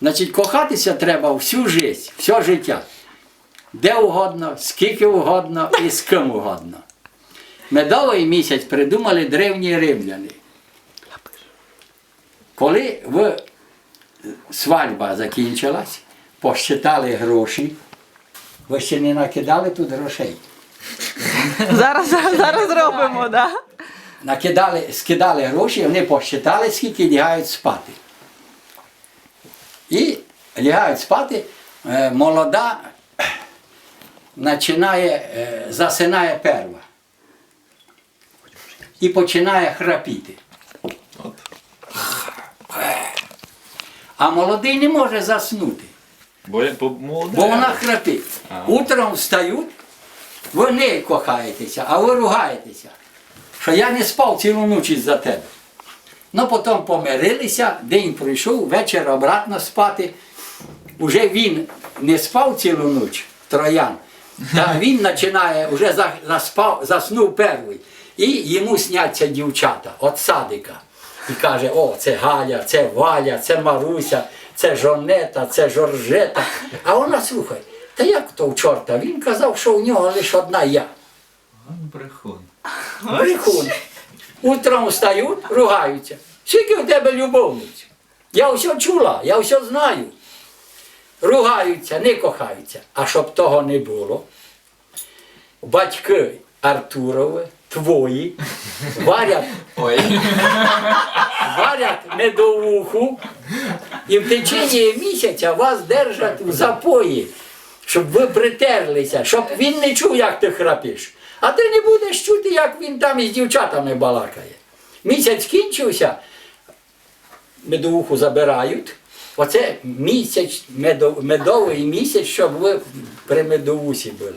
Значить, кохатися треба всю життя, все життя. Де угодно, скільки угодно і з ким угодно. Медовий місяць придумали древні римляни. Коли в свадьба закінчилась, посчитали гроші, ви ще не накидали тут грошей. Зараз, зараз робимо, да? накидали, скидали гроші, вони посчитали, скільки лягають спати. Лягають спати, е, молода починає, е, засинає перва. І починає храпіти. А молодий не може заснути. Бо молоде. Бо вона храпить. Утром встають, ви не кохаєтеся, а ви ругаєтеся, що я не спав цілу ніч із-за тебе. Ну потім помирилися, день пройшов, вечір обратно спати. Уже він не спав цілу ніч, троян. Та він починає, вже заспав, заснув перший. І йому сняться дівчата від садика. І каже, о, це Галя, це Валя, це Маруся, це Жонета, це Жоржета. А вона слухай, та як то в чорта? Він казав, що у нього лише одна я. Брехун. Брехун. Утром встають, ругаються. Скільки в тебе любовниць? Я все чула, я все знаю. Ругаються, не кохаються. А щоб того не було, батьки Артурові, твої, варять, Ой. варять медовуху і в течение місяця вас держать в запої, щоб ви притерлися, щоб він не чув, як ти храпиш. А ти не будеш чути, як він там із дівчатами балакає. Місяць кінчився, медовуху забирають. Оце місяць, медов- медовий місяць, щоб ви при медовусі були.